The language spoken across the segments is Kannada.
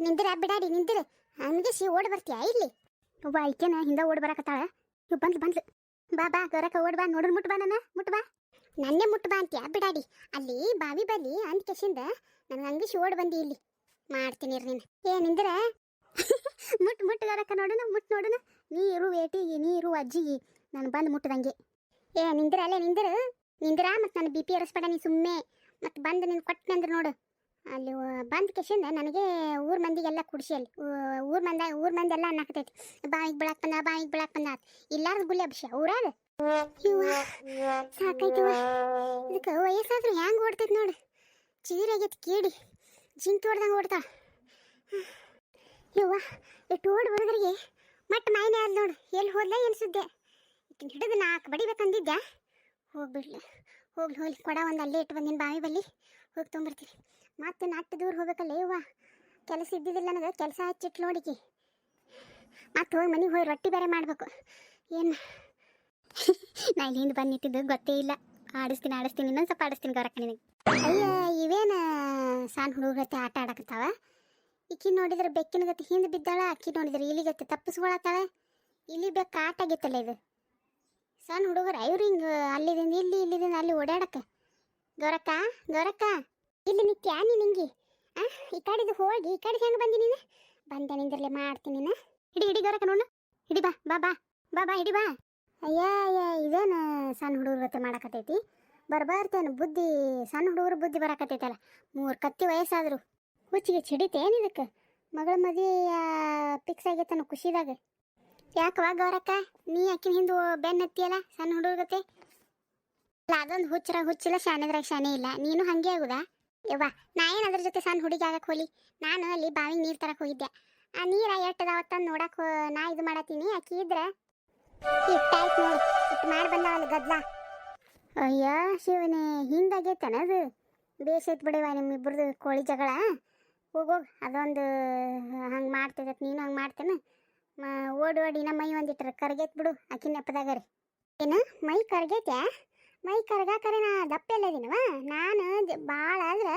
ನಿಂದಿರ ಬಿಡಾಡಿ, ನಿಂದಿರ. ಹಂಗೆ ಸಿ ಓಡ್ ಬರ್ತೀಯಾ? ಇಲ್ಲಿ. ಒಬ್ಬ ಐಕೆನ ಹಿಂದೆ ಓಡ್ ಬರಕತ್ತಾಳ. ಇವ್ ಬಂದ್ಲು ಬಾ ಬಾ ಗರಕ ಓಡ್ ಬಾ. ನೋಡ್ರಿ ಮುಟ್ ಬಾ ನನ್ನ ಮುಟ್ ಬಾ ನನ್ನೇ ಮುಟ್ ಬಾ ಅಂತೀಯ ಬಿಡಾಡಿ. ಅಲ್ಲಿ ಬಾವಿ ಬಲ್ಲಿ ಅಂದ ಕೆಸಿಂದ ನನಗೆ ಹಂಗಿಸಿ ಓಡ್ ಬಂದಿ ಇಲ್ಲಿ. ಮಾಡ್ತೀನಿ ಇರ್ ನೀನು. ಏ, ನಿಂದಿರ? ಮುಟ್ ಮುಟ್ ಗರಕ ನೋಡೋಣ ಮುಟ್ ನೋಡೋಣ ನೀ ಇರು ವೇಟಿ ನೀ ಇರು ಅಜ್ಜಿಗೆ ನಾನು ಬಂದು ಮುಟ್ಟದಂಗೆ ಏ ನಿಂದಿರ ಅಲ್ಲೇ ನಿಂದಿರ. ನಿಂದಿರ ಮತ್ತು ನನ್ನ ಬಿ ಪಿ ಏರಿಸ್ಬೇಡ ನೀ ಸುಮ್ಮನೆ ಮತ್ತೆ ಬಂದು ನೀನು ಕೊಟ್ಟನೆ ಅಂದ್ರೆ ನೋಡು. ಅಲ್ಲಿ ಬಂದ ಕೆಸಿಂದ ನನಗೆ ಊರ ಮಂದಿಗೆಲ್ಲ ಕುಡಿಸಿ ಅಲ್ಲಿ. ಊರ ಮಂದ, ಊರ್ ಮಂದಿ ಎಲ್ಲ ಅನ್ನಕತೈತಿ ಬಾವಿಗೆ ಬಿಳಾಕ್ ಬಂದ ಬಾವಿಗೆ ಬಿಳಾಕ್ ಬಂದ ಇಲ್ಲಾರ್ದು ಗುಲಿ ಅಭಿಷ ಊರಾಗ? ಇವ್ವ ಸಾಕೈತಿವ ಇದಕ್ಕೆ ವಯಸ್ಸಾದ್ರೂ ಹ್ಯಾಂಗ ಓಡ್ತೈತಿ ನೋಡು. ಚೀರಾಗೈತಿ ಕೇಳಿ. ಜಿಂಕ್ ಹೊಡ್ದಂಗೆ ಓಡ್ತಾಳ. ಇವ್ವ ಇಟ್ಟು ಓಡ್ ಬರೋದ್ರಿಗೆ ಮತ್ತೆ ಮೈನೆ ಆದ್ ನೋಡು. ಎಲ್ಲಿ ಹೋದ್ಲ ಏನು ಸುದ್ದೆ? ಹಿಡಿದು ನಾಲ್ಕು ಬಡಿಬೇಕಂದಿದ್ದೆ ಹೋಗ್ಬಿಡ್ಲಿ. ಹೋಗ್ಲಿ ಹೋಗ್ಲಿ. ಕೊಡ ಒಂದು ಅಲ್ಲೇ ಇಟ್ಟು ಬಂದಿನ, ಬಾವಿ ಬಲ್ಲಿ. ಹೋಗಿ ತೊಗೊಂಬರ್ತೀನಿ ಮತ್ತೆ ನಾಲ್ಕು ದೂರ ಹೋಗಬೇಕಲ್ಲ ಇವ್ವ ಕೆಲಸ ಇದ್ದಿದ್ದಿಲ್ಲ ನನಗೆ, ಕೆಲಸ ಹಚ್ಚಿಟ್ಟು ನೋಡಿಕಿ. ಮತ್ತೆ ಹೋಗಿ ಮನೆಗೆ ಹೋಗಿ ರೊಟ್ಟಿ ಬೇರೆ ಮಾಡಬೇಕು. ಏನು ನಾ ಇಲ್ಲಿ ಹಿಂದೆ ಬಂದು ನಿಂತಿದ್ದು ಗೊತ್ತೇ ಇಲ್ಲ. ಆಡಿಸ್ತೀನಿ ಆಡಿಸ್ತೀನಿ, ಇನ್ನೊಂದು ಸ್ವಲ್ಪ ಆಡಿಸ್ತೀನಿ ಗೌರಕ್ಕ ನಿನಗೆ. ಅಯ್ಯ, ಇವೇನು ಸಣ್ಣ ಹುಡುಗತೆ ಆಟ ಆಡಕತ್ತಾವ? ಈಕಿ ನೋಡಿದ್ರೆ ಬೆಕ್ಕಿನ ಗತಿ ಹಿಂದೆ ಬಿದ್ದಾಳ ಅಕ್ಕಿ ನೋಡಿದ್ರೆ ಇಲಿಗತ್ತೆ ತಪ್ಪಿಸ್ಕೊಳತ್ತಾಳೆ. ಇಲ್ಲಿ ಬೆಕ್ಕ ಆಟ ಆಗಿತ್ತಲ್ಲ ಇದು. ಸಣ್ಣ ಹುಡುಗರು ಇವ್ರು ಹಿಂಗೆ ಅಲ್ಲಿದಿಂದ, ಇಲ್ಲಿ, ಇಲ್ಲಿದಿಂದ ಅಲ್ಲಿ ಓಡಾಡಕ್ಕೆ ಗೌರಕ್ಕ ಗೌರಕ್ಕ. ಇಲ್ಲಿ ನೀ ಹಿಂಗೆ ಆ, ಈ ಕಡೆದು ಹೋಗಿ, ಈ ಕಡೆ ಹೆಂಗೆ ಬಂದಿ ನೀನು? ಬಂದೆ ನಿಂದಿರ್ಲಿ, ಮಾಡ್ತೀನಿ ನೀನು. ಹಿಡಿ ಹಿಡಿ ಗೌರಕ್ಕ ನೋಡು ಹಿಡಿ ಬಾ ಬಾ ಬಾ. ಬಾ ಬಾ, ಹಿಡಿ ಬಾ. ಅಯ್ಯ ಅಯ್ಯ, ಇದೇನು ಸಣ್ಣ ಹುಡುಗರ ಗತೆ ಮಾಡಕತ್ತೈತಿ? ಬರ್ಬಾರ್ತೇನು, ಬುದ್ಧಿ, ಸಣ್ಣ ಹುಡುಗರು ಬುದ್ಧಿ ಬರಕತ್ತೈತಲ್ಲ. ಮೂರು ಕತ್ತಿ ವಯಸ್ಸಾದ್ರು ಹುಚ್ಚಿಗೆ ಚಿಡಿತೇನು ಇದಕ್ಕೆ? ಮಗಳ ಮದುವೆ ಫಿಕ್ಸ್ ಆಗೈತನ ಖುಷಿದಾಗ. ಯಾಕವಾ ಗೌರಕ್ಕ? ನೀ ಅಕ್ಕಿನ ಹಿಂದೆ ಬೆನ್ನತ್ತಿಯಲ್ಲ ಸಣ್ಣ ಹುಡುಗತೆ ಅಲ್ಲ, ಅದೊಂದು ಹುಚ್ಚರ ಹುಚ್ಚಿಲ್ಲ ಶಾನೆದ್ರಾಗ ಶಾನೆ ಇಲ್ಲ. ನೀನು ಹಂಗೆ ಆಗುದಾ? ಯವ್ವ, ನಾ ಏನು ಅದ್ರ ಜೊತೆ ಸಣ್ಣ ಹುಡುಗಿ ಆಗಕ್ಕೆ ಹೋಲಿ? ನಾನು ಅಲ್ಲಿ ಬಾವಿಗೆ ನೀರು ತರಕ್ಕೆ ಹೋಗಿದ್ದೆ. ಆ ನೀರ ಎಟ್ಟದಾವತ್ತಂದು ನೋಡಕ್ಕೆ ನಾ ಇದು ಮಾಡತ್ತೀನಿ ಅಕ್ಕಿ ಇದ್ರೆ? ಇಟ್ಟಾಯ್ತು ನೋಡಿ, ಇಟ್ಟು ಮಾಡಿ ಬಂದಾವಲ್ಲ ಗದ್ಲ. ಅಯ್ಯ ಶಿವನೇ, ಹಿಂದಾಗೈತನ ಅದು? ಬೇಸೈತ್ ಬಿಡವ ನಿಮ್ಮಿಬ್ರದ್ದು ಕೋಳಿ ಜಗಳ. ಹೋಗೋಗ್ ಅದೊಂದು ಹಂಗೆ ಮಾಡ್ತಿದ್ದತ್ ನೀನು ಹಂಗೆ ಮಾಡ್ತೇನೆ? ಓಡಿ ಓಡಿ ನಮ್ಮ ಮೈ ಒಂದಿಟ್ರೆ ಕರ್ಗೈತ್ ಬಿಡು ಆಕಿ ನೆಪದಾಗ ರೀ ಏನು, ಮೈ ಕರ್ಗೈತ್ಯಾ? ಮೈ ಕರ್ಗಾಕರೆ ನಾ ದಪ್ಪ ಎಲ್ಲದಿನವ ನಾನು ಭಾಳ ಆದ್ರೆ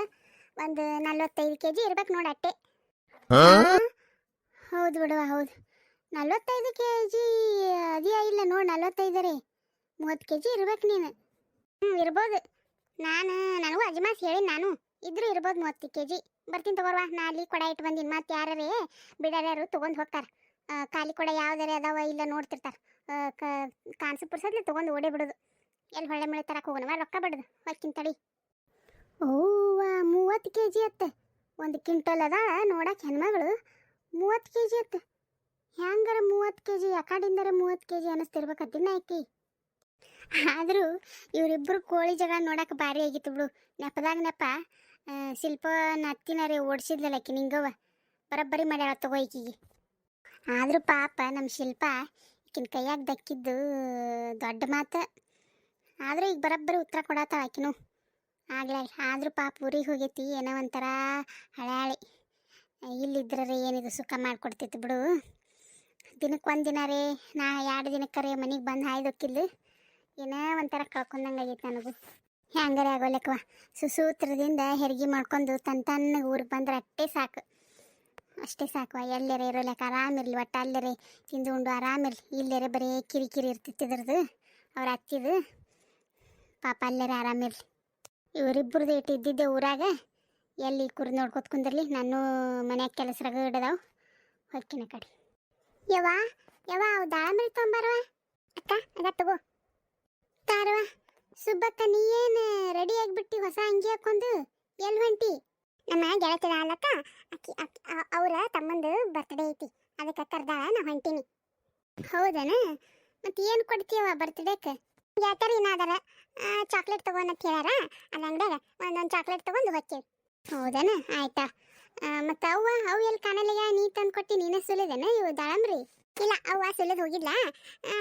ಒಂದು ನಲ್ವತ್ತೈದು ಕೆ ಜಿ ಇರ್ಬೇಕು ನೋಡಿ ಅಟ್ಟೆ. ಹೌದು ಬಿಡುವ ಹೌದು. ನಲ್ವತ್ತೈದು ಕೆ ಜಿ ಅದೇ ಇಲ್ಲ ನೋಡಿ ನಲ್ವತ್ತೈದು ರೀ ಮೂವತ್ತು ಕೆ ಜಿ ಇರ್ಬೇಕು ನೀನು. ಹ್ಞೂ ಇರ್ಬೋದು. ನಾನು ನನಗೂ ಅಜಮಾಸ್ ಹೇಳಿ ನಾನು. ಇದ್ರೂ ಇರ್ಬೋದು ಮೂವತ್ತು ಕೆ ಜಿ ಬರ್ತೀನಿ ತಗೋರ್ವಾ ನಾ ಅಲ್ಲಿ ಕೊಡ ಇಟ್ಟು ಬಂದೀನಿ. ಮತ್ತೆ ಯಾರೇ ಬಿಡಾರ್ಯಾರು ತೊಗೊಂಡು ಹೋಗ್ತಾರೆ. ಖಾಲಿ ಕೊಡ ಯಾವ್ದಾರೆ ಅದಾವ ಇಲ್ಲ ನೋಡ್ತಿರ್ತಾರೆ. ಕಾನ್ಸು ಪುರ್ಸದ್ಲೆ ತೊಗೊಂಡು ಓಡೇ ಬಿಡೋದು. ಎಲ್ಲಿ ಹೊಳ್ಳೆ ಮಳೆ ತರಕ್ಕೆ ಹೋಗೋಣವ? ರೊಕ್ಕ ಬಡದು ಹೊಕ್ಕಿನ ತಳಿ ಓವ ಮೂವತ್ತು ಕೆ ಜಿ ಅತ್ತೆ. ಒಂದು ಕ್ವಿಂಟಲ್ ಅದ ನೋಡಕ್ಕೆ ಹೆಣ್ಮಗಳು. ಮೂವತ್ತು ಕೆ ಜಿ ಅತ್ತೆ. ಹೆಂಗಾರ ಮೂವತ್ತು ಕೆ ಜಿ ಯಾಕಡಿಂದಾರ ಮೂವತ್ತು ಕೆ ಜಿ ಅನ್ನಿಸ್ತಿರ್ಬೇಕತ್ತಿನ ಐತಿ ಆದರೂ ಇವರಿಬ್ಬರು ಕೋಳಿ ಜಗ ನೋಡಕ್ಕೆ ಭಾರಿ ಆಗಿತ್ತು ಬಿಡು. ನೆಪದಾಗ ನೆಪ ಶಿಲ್ಪ ನತ್ತಿನಾರೇ ಓಡಿಸಿದ್ಲಲ್ಲ ಆಕಿ ನಿಂಗವ ಬರೋಬ್ಬರಿ ಮಾಡ್ಯಾಳ ತಗೋ ಈಕಿಗೆ. ಆದರೂ ಪಾಪ ನಮ್ಮ ಶಿಲ್ಪ ಈಕಿನ ಕೈಯಾಗ ದಕ್ಕಿದ್ದು ದೊಡ್ಡ ಮಾತು. ಆದರೂ ಈಗ ಬರೋಬ್ಬರಿ ಉತ್ತರ ಕೊಡತ್ತ ಆಕಿನು. ಆಗ್ಲೇ ಆದರೂ ಪಾಪ ಊರಿಗೆ ಹೋಗೈತಿ, ಏನೋ ಒಂಥರ ಹಳೆ ಇಲ್ಲಿದ್ರೆ ಏನಿದು ಸುಖ ಮಾಡಿಕೊಡ್ತಿತ್ತು ಬಿಡು. ದಿನಕ್ಕೆ ಒಂದು ದಿನ ರೀ, ನಾ ಎರಡು ದಿನಕ್ಕರೆ ಮನೆಗೆ ಬಂದು ಹಾಯ್ದೊಕ್ಕಿದ್ದು ಏನೋ ಒಂಥರ ಕಳ್ಕೊಂಡಂಗೆ ಆಗೈತೆ ನನಗೂ. ಹೆಂಗಾರೆ ಆಗೋಲ್ಲಕ್ಕವ ಸುಸೂತ್ರದಿಂದ ಹೆರಿಗೆ ಮಾಡ್ಕೊಂಡು ತನ್ನ ತನ್ನ ಊರಿಗೆ ಬಂದ್ರೆ ಅಷ್ಟೇ ಸಾಕು. ಅಷ್ಟೇ ಸಾಕು ಎಲ್ಲರೇ ಇರೋಲ್ಲಕ್ಕ ಆರಾಮಿರ್ಲಿ ಒಟ್ಟು ಅಲ್ಲರೇ ತಿಂದು ಉಂಡು ಆರಾಮಿರ್ಲಿ ಇಲ್ಲರೇ ಬರೀ ಕಿರಿಕಿರಿ ಇರ್ತಿತ್ತು ಇದ್ರದ್ದು ಅವ್ರ ಹತ್ತಿದು ಪಾಪ ಅಲ್ಲರ ಆರಾಮಿರ್ಲಿ ಇಟ್ಟು ಇದ್ದಿದ್ದೆ ಊರಾಗ. ಎಲ್ಲಿ ಕುರಿ ನೋಡ್ಕೊತ ಕುಂದಿರ್ಲಿ. ನಾನು ಮನ್ಯಾಗ ಕೆಲಸರಾಗ ಇಡದಾವ ಹೊಕ್ಕಿನ ಕಡೆ. ಯವ್ವ ಯವ್ವ, ಅವು ದಾಳಂಬರಿ ತೊಂಬಾರವ ಅಕ್ಕ ಅದ ತಗೋ. ತಾರವ ಸುಬ್ಬಕ್ಕ ನೀ ಏನು ರೆಡಿ ಆಗಿಬಿಟ್ಟು ಹೊಸ ಅಂಗಿ ಹಾಕೊಂಡು ಎಲ್ಲಿ ಹೊಂಟಿ? ನಮ್ಮ ಗೆಳತಿದ ಅಲ್ಲಕ್ಕ ಅಕ್ಕಿ ಅಕ್ಕಿ ಅವರ ತಮ್ಮಂದು ಬರ್ತ್ಡೇ ಐತಿ. ಅದಕ್ಕೆ ಕರ್ದಾಳ, ನಾ ಹೊಂಟೀನಿ. ಹೌದನ? ಮತ್ತೆ ಏನು ಕೊಡ್ತೀಯವ ಬರ್ತ್ಡೇಕ್ಕೆ ಯಾತರ ಏನಾದಾರ ಚಾಕ್ಲೇಟ್ ತಗೊಂಡ್ ಹೇಳ್ಯಾರ? ಅಲ್ಲಿ ಒಂದೊಂದು ಚಾಕ್ಲೇಟ್ ತಗೊಂಡು ಹೋಗ್ತೀವಿ. ಹೌದನ? ಆಯ್ತಾ. ಮತ್ತು ಅವ್ವ, ಅವು ಎಲ್ಲಿ ಕಾಣಲ್ಲಿಗ ನೀ ತಂದು ಕೊಟ್ಟು ನೀನೇ ಸುಲಿದೇನ? ಇವು ದಾಳಂಬ್ರಿ. ಇಲ್ಲ, ಅವ್ವ ಸುಲಿದು ಹೋಗಿಲ್ಲ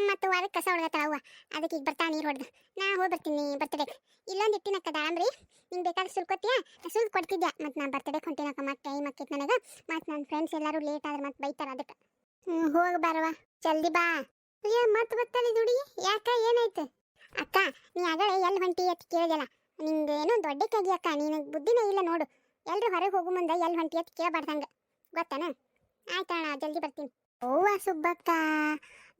ಮತ್ತು ಅದಕ್ಕೆ ಕಸ ಹೊಡ್ಗತ್ತಾಳ ಅವ್ವ. ಅದಕ್ಕೆ ಈಗ ಬರ್ತಾ ನೀರು ಹೊಡೆದು. ನಾ ಹೋಗಿ ಬರ್ತೀನಿ ಬರ್ತಡೇಗೆ. ಇಲ್ಲೊಂದು ಇಟ್ಟಿನಕ್ಕ ದಾಳಂಬ್ರಿ. ನಿಂಗೆ ಬೇಕಾದ್ರೆ ಸುಲ್ಕೊತೀಯ ಸುಲ್ದು ಕೊಡ್ತಿದ್ಯಾ? ಮತ್ತು ನಾ ಬರ್ತಡೆ ಹೊಂಟಿನಕ್ಕ ಮತ್ತೆ ಟೈಮ್ ಆಕೈತೆ ನನಗೆ. ಮತ್ತು ನನ್ನ ಫ್ರೆಂಡ್ಸ್ ಎಲ್ಲರೂ ಲೇಟ್ ಆದ್ರೆ ಮತ್ತೆ ಬೈತಾರ ಅದಕ್ಕೆ. ಹ್ಞೂ ಹೋಗಿ ಬಾರವ ಜಲ್ದಿ ಬಾ. ಮತ್ತೆ ಬತ್ತಲ್ಲಿ ದುಡಿ ಯಾಕ? ಏನಾಯ್ತು? ಅಕ್ಕ, ನೀ ಆಗಲೇ ಎಲ್ಲಿ ಹೊಂಟಿ ಅಂತ ಕೇಳಿದೆಲ್ಲ ನಿಂಗೆ ಏನೋ ದೊಡ್ಡ ಕಗಿ ಅಕ್ಕ ನೀನು ಬುದ್ಧಿನೇ ಇಲ್ಲ ನೋಡು. ಎಲ್ಲರೂ ಹೊರಗೆ ಹೋಗು ಮುಂದೆ ಎಲ್ಲಿ ಹೊಂಟಿ ಅಂತ ಕೇಳಬಾರ್ದಂಗೆ. ಗೊತ್ತಾನ? ಆಯ್ತಣ್ಣ ಜಲ್ದಿ ಬರ್ತೀನಿ. ಓವ ಸುಬ್ಬಕ್ಕ.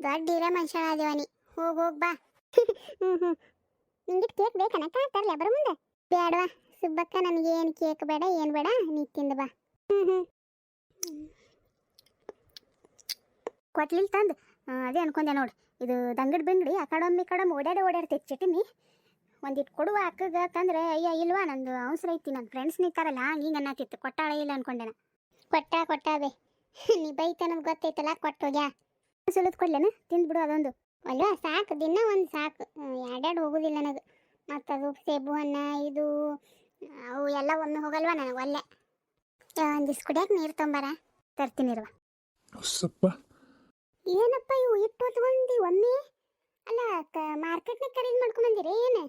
ದೊಡ್ಡ ಇರೋ ಮನುಷ್ಯಳ ಹೋಗಿ, ಹೋಗ್, ಬಾ. ಹ್ಞೂ ಹ್ಞೂ ನಿಂಗೆ ಕೇಕ್ ಬೇಕನಕ್ಕ ತರ್ಲೆ ಬರ ಮುಂದೆ. ಬೇಡವಾ ಸುಬ್ಬಕ್ಕ, ನನಗೇನು ಕೇಕ್ ಬೇಡ, ಏನು ಬೇಡ, ನೀ ತಿಂದು ಬಾ. ಹ್ಞೂ ಹ್ಞೂ ಕೊಟ್ಲಿಲ್ಲ ತಂದು. ಅದೇ ಅನ್ಕೊಂಡೆ ನೋಡು. ಇದು ದಂಗಡ್ ಬೆಂಗಡಿ, ಆ ಕಡೆ ಒಮ್ಮೆ ಈ ಕಡೆ ಒಮ್ಮೆ ಓಡಾಡಿ ಓಡಾಡ್ತೈತಿ ಚಟಿನಿ ಒಂದಿಟ್ಟು ಕೊಡುವ ಅಕ್ಕಗ ತಂದ್ರೆ ಅಯ್ಯ, ಇಲ್ವಾ? ನಂದು ಅವಸರ ಐತಿ ನನ್ನ ಫ್ರೆಂಡ್ಸ್ ನಿಂತಾರಲ್ಲ ಹಿಂಗೆ ಅನ್ನತ್ತಿತ್ತು ಕೊಟ್ಟಾಳ ಇಲ್ಲ ಅನ್ಕೊಂಡೆನ. ಕೊಟ್ಟ ಕೊಟ್ಟಾವೆ ನೀ ಬೈತ ನಮ್ಗೆ ಗೊತ್ತೈತಲ್ಲ ಕೊಟ್ಟೋಗ್ಯಾ ಸುಲಿದ್ ಕೊಡ್ಲೇನ ತಿಂದ್ಬಿಡು ಅದೊಂದು. ಅಲ್ವಾ? ಸಾಕು, ದಿನ ಒಂದು ಸಾಕು. ಎರಡೆರಡು ಹೋಗುದಿಲ್ಲ ನನಗೆ. ಮತ್ತು ಅದು ಸೇಬು ಹಣ್ಣ ಇದು, ಅವು ಎಲ್ಲ ಒಮ್ಮೆ ಹೋಗಲ್ವಾ ನನಗೆ ಒಲ್ಲೆ? ಒಂದಿಷ್ಟು ಕುಡಿಯಕ್ಕೆ ನೀರು ತೊಂಬಾರ, ತರ್ತೀನಿ ಇರುವ ಏನಪ್ಪ ಇವು ಇಟ್ಟು ಹೊತ್ಕೊಂಡಿ ಒಮ್ಮೆ? ಅಲ್ಲ ಮಾರ್ಕೆಟ್ನಾಗ ಖರೀದಿ ಮಾಡ್ಕೊಂಡ್ ಬಂದಿರಿ ಏನು?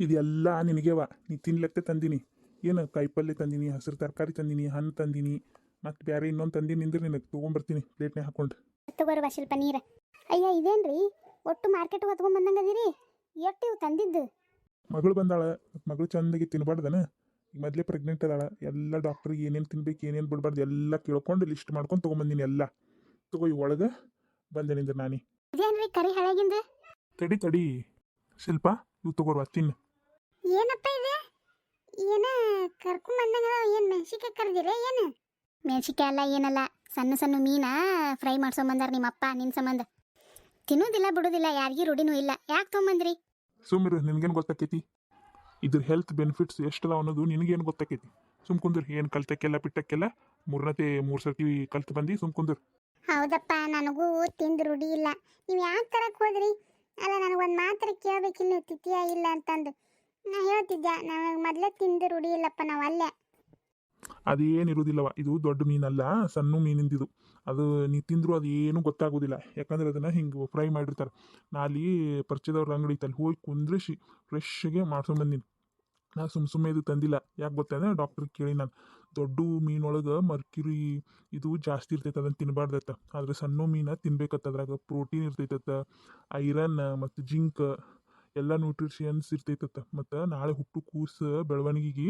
ಇದೆಲ್ಲ ನಿನಗೆವ. ನೀ ತಿನ್ಲಕ್ಕೆ ತಂದಿನಿ. ಏನು ಕಾಯಿಪಲ್ಲೆ ತಂದಿನಿ ಹಸಿರು ತರಕಾರಿ ತಂದಿನಿ ಹಣ್ಣು ತಂದಿನಿ ಮತ್ತೆ ಬೇರೆ ಇನ್ನೊಂದು ತಂದಿನಿ ನಿಂದ್ರೆ ನಿನಗೆ ತೊಗೊಂಬರ್ತೀನಿ ಪ್ಲೇಟ್ನೇ ಹಾಕೊಂಡು. ತಗೋರುವ ಸ್ವಲ್ಪ ನೀರ. ಅಯ್ಯ ಇದೇನ್ರಿ? ಒಟ್ಟು ಮಾರ್ಕೆಟ್ ಹೊತ್ಕೊಂಡ್ ಬಂದಂಗದಿರಿ? ಎಷ್ಟು ಇವು ತಂದಿದ್ದು? ಮಗಳು ಬಂದಾಳ. ಮಗಳು ಚಂದಾಗಿ ತಿನ್ಬಾರ್ದನ. ಈಗ ಮೊದಲೇ ಪ್ರೆಗ್ನೆಂಟ್ ಅದಾಳ. ಎಲ್ಲ ಡಾಕ್ಟ್ರಿಗೆ ಏನೇನು ತಿನ್ಬೇಕು ಏನೇನು ಬಿಡ್ಬಾರ್ದು ಎಲ್ಲ ಕೇಳ್ಕೊಂಡು ಲಿಸ್ಟ್ ಮಾಡ್ಕೊಂಡು ತೊಗೊಂಬಂದಿನಿ ಎಲ್ಲ. ತಗೋ ಈ ಒಳಗೆ ಬಂದೆ ನಾನಿ. ಇದೇನ್ರಿ ಕರಿ ಹಳಗಿಂದ? ತಡಿ ತಡಿ. ಶಿಲ್ಪ ಇವು ತಗೋರ್ವ ತಿನ್ನು. ಏನಪ್ಪ ಇದೆ? ಏನ ಕರ್ಕೊಂಡ್ ಬಂದಂಗ ಏನ್ ಮೆಣಸಿಕಾಯಿ ಕರ್ದಿರ ಏನು? ಮೆಣಸಿಕಾಯಿ ಅಲ್ಲ ಏನಲ್ಲ ಸಣ್ಣ ಸಣ್ಣ ಮೀನಾ ಫ್ರೈ ಮಾಡ್ಸೊಂಬಂದಾರ ನಿಮ್ಮ ಅಪ್ಪ ನಿನ್ ಸಂಬಂಧ. ತಿನ್ನೋದಿಲ್ಲ ಬಿಡೋದಿಲ್ಲ ಯಾರಿಗೂ ರೂಢಿನೂ ಇಲ್ಲ. ಯಾಕೆ ತೊಗೊಂಬಂದ್ರಿ? ಸುಮ್ಮಿರು ನಿನ್ಗೇನು ಗೊತ್ತಾಕೈತಿ? ಇದ್ರ ಹೆಲ್ತ್ ಬೆನಿಫಿಟ್ಸ್ ಎಷ್ಟದ ಅನ್ನೋದು ನಿನಗೇನು ಗೊತ್ತಾಕೈತಿ? ಸುಮ್ ಕುಂದ್ರ ಏನು ಕಲ್ತಕ್ಕೆಲ್ಲ ಪಿಟ್ಟಕ್ಕೆಲ್ಲ ಮೂರನತೆ ಮೂರು ಸರ್ತಿ ಕಲ್ತು ಬಂದು ಸುಮ್ ಕುಂದ್ರ ಹೌದಪ್ಪ, ನನಗೂ ತಿಂದು ರೂಢಿ ಇಲ್ಲ. ನೀವು ಯಾಕೆ ತರಕ್ಕೆ ಹೋದ್ರಿ? ಅಲ್ಲ ನನಗೊಂದು ಮಾತ್ರ ಕೇಳ್ಬೇಕಿಲ್ಲ ತಿಥಿಯ ಇಲ್ಲ ಅಂತಂದು. ನಾ ಹೇಳ್ತಿದ್ದೆ, ನನಗೆ ಮೊದಲೇ ತಿಂದು ರೂಢಿ ಇಲ್ಲಪ್ಪ, ನಾವು ಅಲ್ಲೇ. ಅದೇನಿರುವುದಿಲ್ಲವ ಇದು ದೊಡ್ಡ ಮೀನಲ್ಲ, ಸಣ್ಣ ಮೀನಿಂದಿದು. ಅದು ನೀ ತಿಂದರೂ ಅದು ಏನು ಗೊತ್ತಾಗೋದಿಲ್ಲ. ಯಾಕಂದ್ರೆ ಅದನ್ನು ಹಿಂಗೆ ಫ್ರೈ ಮಾಡಿರ್ತಾರೆ. ನಾ ಅಲ್ಲಿ ಪರಿಚಯದವ್ರ ಅಂಗಡಿ ಇತ್ತಲ್ಲಿ ಹೋಗಿ ಕುಂದ್ರಿಸಿ ಫ್ರೆಶ್ಗೆ ಮಾಡ್ಕೊಂಬಂದಿನಿ ನಾ ಸುಮ್ಮ ಸುಮ್ಮನೆ ಇದು ತಂದಿಲ್ಲ. ಯಾಕೆ ಗೊತ್ತಂದ್ರೆ ಡಾಕ್ಟ್ರಿಗೆ ಕೇಳಿ ನಾನು. ದೊಡ್ಡ ಮೀನೊಳಗೆ ಮರ್ಕ್ಯುರಿ ಇದು ಜಾಸ್ತಿ ಇರ್ತೈತೆ ಅದನ್ನು ತಿನ್ನಬಾರ್ದತ್ತ ಆದ್ರೆ ಸಣ್ಣ ಮೀನ ತಿನ್ಬೇಕತ್ತ ಅದ್ರಾಗ. ಪ್ರೋಟೀನ್ ಇರ್ತೈತತ್ತ, ಐರನ್ ಮತ್ತು ಜಿಂಕ್ ಎಲ್ಲ ನ್ಯೂಟ್ರಿಷಿಯನ್ಸ್ ಇರ್ತೈತತ್ತ. ಮತ್ತು ನಾಳೆ ಹುಟ್ಟು ಕೂಸು ಬೆಳವಣಿಗೆಗೆ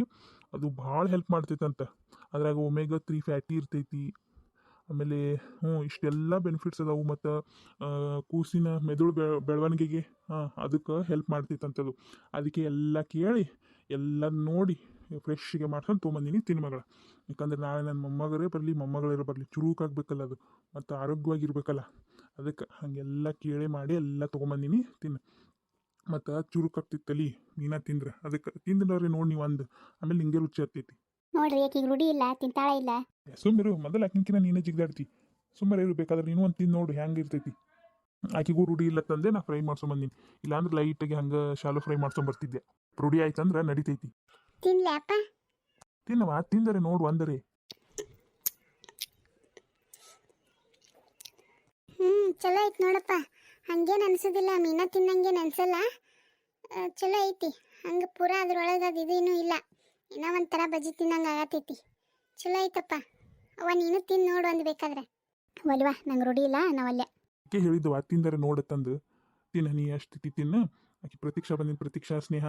ಅದು ಭಾಳ ಹೆಲ್ಪ್ ಮಾಡ್ತೈತಂತ. ಅದ್ರಾಗ ಒಮೆಗಾ ತ್ರೀ ಫ್ಯಾಟಿ ಇರ್ತೈತಿ. ಆಮೇಲೆ ಹ್ಞೂ ಇಷ್ಟೆಲ್ಲ ಬೆನಿಫಿಟ್ಸ್ ಅದಾವು ಮತ್ತು ಕೂಸಿನ ಮೆದುಳು ಬೆಳ ಬೆಳವಣಿಗೆಗೆ, ಹಾಂ, ಅದಕ್ಕೆ ಹೆಲ್ಪ್ ಮಾಡ್ತೈತಂತದು. ಅದಕ್ಕೆ ಎಲ್ಲ ಕೇಳಿ ಎಲ್ಲ ನೋಡಿ ಫ್ರೆಶ್ಗೆ ಮಾಡ್ಕೊಂಡು ತೊಗೊಂಬಂದಿನಿ ತಿನ್ ಮಗಳ. ಯಾಕಂದ್ರೆ ನಾಳೆ ನನ್ನ ಮೊಮ್ಮಗರೇ ಬರಲಿ ಮೊಮ್ಮಗಳೇ ಬರಲಿ. ಚುರುಕಾಗಬೇಕಲ್ಲ ಅದು. ಮತ್ತು ಆರೋಗ್ಯವಾಗಿರ್ಬೇಕಲ್ಲ. ಅದಕ್ಕೆ ಹಾಗೆಲ್ಲ ಕೇಳಿ ಮಾಡಿ ಎಲ್ಲ ತೊಗೊಂಬಂದಿನಿ ತಿನ್ನು ಮತ್ತು ಚುರುಕಾಗ್ತಿತ್ತಲ್ಲಿ ಮೀನಾ ತಿಂದ್ರೆ. ಅದಕ್ಕೆ ತಿಂದ್ರೆ ನೋಡಿ ನೀವು ಒಂದು ಆಮೇಲೆ ನಿಂಗೆ ರುಚಿ ಆಗ್ತೈತಿ. ನೋಡ್ರಿ ಯಾಕೆ ರೂಢಿ ಇಲ್ಲ ತಿಂತಾಳ ಇಲ್ಲ. ಸುಮ್ಮರು ಮೊದಲು ಆಕಿಂಕಿನ ನೀನೇ ಜಿಗ್ದಾಡ್ತಿ. ಸುಮ್ಮನೆ ಇರು ಬೇಕಾದ್ರೆ ನೀನು ಒಂದು ತಿಂದು ನೋಡು ಹೆಂಗೆ ಇರ್ತೈತಿ. ಆಕಿಗೂ ರೂಢಿ ಇಲ್ಲ ತಂದೆ ನಾ ಫ್ರೈ ಮಾಡ್ಕೊಂಬಂದಿನಿ ಇಲ್ಲಾಂದ್ರೆ ಲೈಟಾಗಿ ಹಂಗೆ ಶಾಲು ಫ್ರೈ ಮಾಡ್ಕೊಂಬರ್ತಿದ್ದೆ ರೂಢಿ ಆಯ್ತಂದ್ರೆ ನಡಿತೈತಿ. ತಿನ್ಲೆ ಅಪ್ಪ ತಿನ್ನವ ತಿಂದರೆ ನೋಡು ಅಂದರೆ. ಹ್ಮ್ ಚಲೋ ಐತಿ ನೋಡಪ್ಪ. ಹಂಗೇನ್ ಅನ್ಸೋದಿಲ್ಲ ಮೀನ ತಿನ್ನಂಗೇನು ಅನ್ಸಲ್ಲ. ಆ, ಚಲೋ ಐತಿ. ಹಂಗೆ ಪೂರಾ ಅದ್ರೊಳಗೆ ಅದು ಇದೇನು ಇಲ್ಲ. ಏನೋ ಒಂಥರ ಬಜ್ಜಿ ತಿನ್ನಂಗ ಆಗತೈತಿ. ಚಲೋ ಐತಪ್ಪ. ಅವ ನೀನು ತಿಂದು ನೋಡು ಅಂದ್ ಬೇಕಾದ್ರೆ. ಒಲ್ವಾ ನಂಗೆ ರೂಢಿ ಇಲ್ಲ ನಾವಲ್ಲೇ ಆಕೆ ಹೇಳಿದ್ವಾ ತಿಂದರೆ ನೋಡು ತಂದು. ತಿನ್ನ ನೀ ಅಷ್ಟು ತಿನ್ನು. ಆಕೆ ಪ್ರತೀಕ್ಷಾ ಬಂದಿನ ಪ್ರತೀಕ್ಷಾ ಸ್ನೇಹ.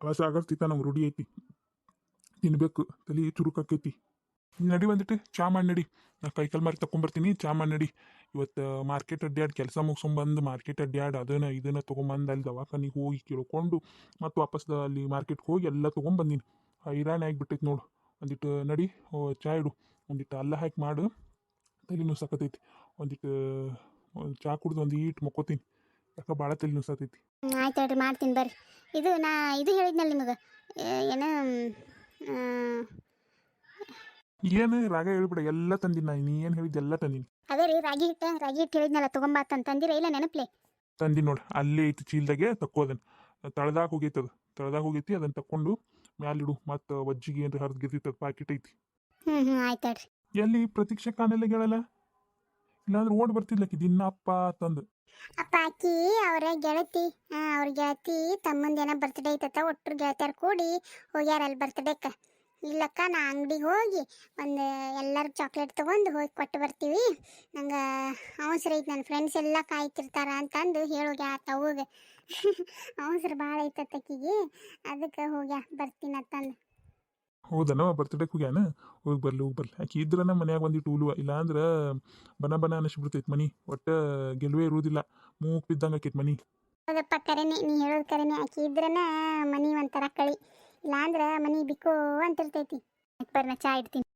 ಅವ ಸಾಗರ್ ತಿತ್ತ ನಮ್ಗೆ ರೂಢಿ ಐತಿ. ತಿನ್ಬೇಕು ತಲೆ ಚುರುಕಾಕೈತಿ. ನಡಿ ಬಂದಿಟ್ಟು ಚಾ ಮಾಡಿ ನಡಿ. ನಾ ಕೈಕಲ್ ಮಾರಿ ತಗೊಂಬರ್ತೀನಿ ಚಾ ಮಾಡಿ ನಡಿ. ಇವತ್ತು ಮಾರ್ಕೆಟ್ ಅಡ್ಡಾಡ್ ಕೆಲಸ ಮುಗಿಸ್ಕೊಂಬಂದು ಮಾರ್ಕೆಟ್ ಅಡ್ಡಾಡ್ ಅದನ್ನ ಇದನ್ನ ತೊಗೊಂಬಂದು ಅಲ್ಲಿ ದವಾಖಾನಿಗೆ ಹೋಗಿ ಕೇಳ್ಕೊಂಡು ಮತ್ತು ವಾಪಸ್ ಅಲ್ಲಿ ಮಾರ್ಕೆಟ್ಗೆ ಹೋಗಿ ಎಲ್ಲ ತೊಗೊಂಬಂದಿನಿ. ಹೈರಾಣ ಆಗಿಬಿಟ್ಟೈತಿ ನೋಡು. ಒಂದಿಟ್ಟು ನಡಿ ಚಾ ಇಡು. ಒಂದಿಟ್ಟು ಅಲ್ಲ ಹಾಕಿ ಮಾಡು. ತಲೆ ನುಸಾಕತೈತಿ ಒಂದಿಟ್ಟು ಒಂದ್ ಚಾ ಕುಡ್ದು ಒಂದು ಈಟ್ ಮಕ್ಕೋತೀನಿ. ಯಾಕೆ ಭಾಳ ತಲೆ ನುಸಾತೈತಿ ಹ್ಮ್, ಆಯ್ತು ಹೇಳ್ರಿ ಮಾಡ್ತೀನಿ ಬರ್ರಿ. ಇದು ನಾ ಇದು ಹೇಳಿದ್ನಲ್ಲ ನಿಮಗೆ ಏನ ಏನು ರಾಗ ಹೇಳ್ಬಿಡ ಎಲ್ಲ ತಂದಿನಿ ನಾ ನೀ ಏನು ಹೇಳಿದ್ದು ಎಲ್ಲ ತಂದಿನಿ. ಅದೇ ರೀ ರಾಗಿ ಹಿಟ್ಟು ರಾಗಿ ಹಿಟ್ಟು ಹೇಳಿದ್ನಲ್ಲ ತೊಗೊಂಬಾತ ತಂದಿರ ಇಲ್ಲ ನೆನಪ್ಲೆ? ತಂದಿ ನೋಡಿ ಅಲ್ಲಿ ಐತಿ ಚೀಲ್ದಾಗೆ ತಕ್ಕೋದನ್ ತಳ್ದಾಗ ಹೋಗಿತ್ತು ಅದು ತಳದಾಕ ಹೋಗೈತಿ ಅದನ್ನ ತಕ್ಕೊಂಡು ಮ್ಯಾಲಿಡು ಮತ್ತು ವಜ್ಜಿಗೆ ಏನ್ರ ಹರಿದ್ಗಿರ್ತೈತಿ ಅದು ಪ್ಯಾಕೆಟ್ ಐತಿ. ಹ್ಞೂ ಹ್ಞೂ ಆಯ್ತು ಎಲ್ಲಿ ಪ್ರತೀಕ್ಷೆ ಕಾನೆಲ್ಲ ಹೇಳಲ್ಲ ಇಲ್ಲಾಂದ್ರೆ ಓಡ್ ಬರ್ತಿದ್ಲಕ್ಕಿ ದಿನ ಅಪ್ಪ ತಂದು. ಅಪ್ಪ ಆಕಿ ಅವರ ಗೆಳತಿ ಅವ್ರ ಗೆಳತಿ ತಮ್ಮಂದೇನ ಬರ್ತ್ಡೇ ಐತತ್ತ ಒಟ್ಟು ಗೆಳತಿಯರ್ ಕೂಡಿ ಹೋಗ್ಯಾರ ಅಲ್ಲಿ ಬರ್ತ್ಡೇಕ ಇಲ್ಲಕ್ಕ, ನಾ ಅಂಗಡಿಗೆ ಹೋಗಿ ಒಂದು ಎಲ್ಲರೂ ಚಾಕ್ಲೇಟ್ ತೊಗೊಂಡು ಹೋಗಿ ಕೊಟ್ಟು ಬರ್ತೀವಿ. ನಂಗೆ ಅವಸರ ಐತೆ ನನ್ನ ಫ್ರೆಂಡ್ಸ್ ಎಲ್ಲ ಕಾಯ್ತಿರ್ತಾರ ಅಂತಂದು ಆ ತವಗೆ ಅವಸರ ಭಾಳ ಐತತ್ತಕ್ಕಿಗೆ ಅದಕ್ಕೆ ಹೋಗ್ಯಾ ಬರ್ತೀನಿ ಅಂತಂದು ಬರ್ತಡೇ ಹೋಗ್ಯಾನ? ಹೋಗಿ ಬರ್ಲಿ ಹೋಗಿ ಬರ್ಲಿ. ಆಕಿ ಇದ್ರನ ಮನ್ಯಾಗ ಒಂದಿಟ್ಟು ಉಳುವ ಇಲ್ಲಾಂದ್ರೆ ಬನ ಬನ ಅನಿಸ್ಬಿಡ್ತೈತೆ ಮನಿ. ಒಟ್ಟು ಗೆಲುವೇ ಇರುವುದಿಲ್ಲ ಮೂಗ್ ಬಿದ್ದಂಗೆ ಆಕೈತೆ ಮನಿ. ಹೌದಪ್ಪ ಕರೆನೆ, ನೀ ಹೇಳೋದು ಕರೆನೆ. ಆಕಿ ಇದ್ರನ ಮನಿ ಒಂಥರ ಕಳಿ. ಇಲ್ಲಾಂದ್ರೆ ಮನಿ ಬಿಕೋ ಅಂತಿರ್ತೈತಿ. ಬರ್ನ, ಚಾ ಇಡ್ತೀನಿ.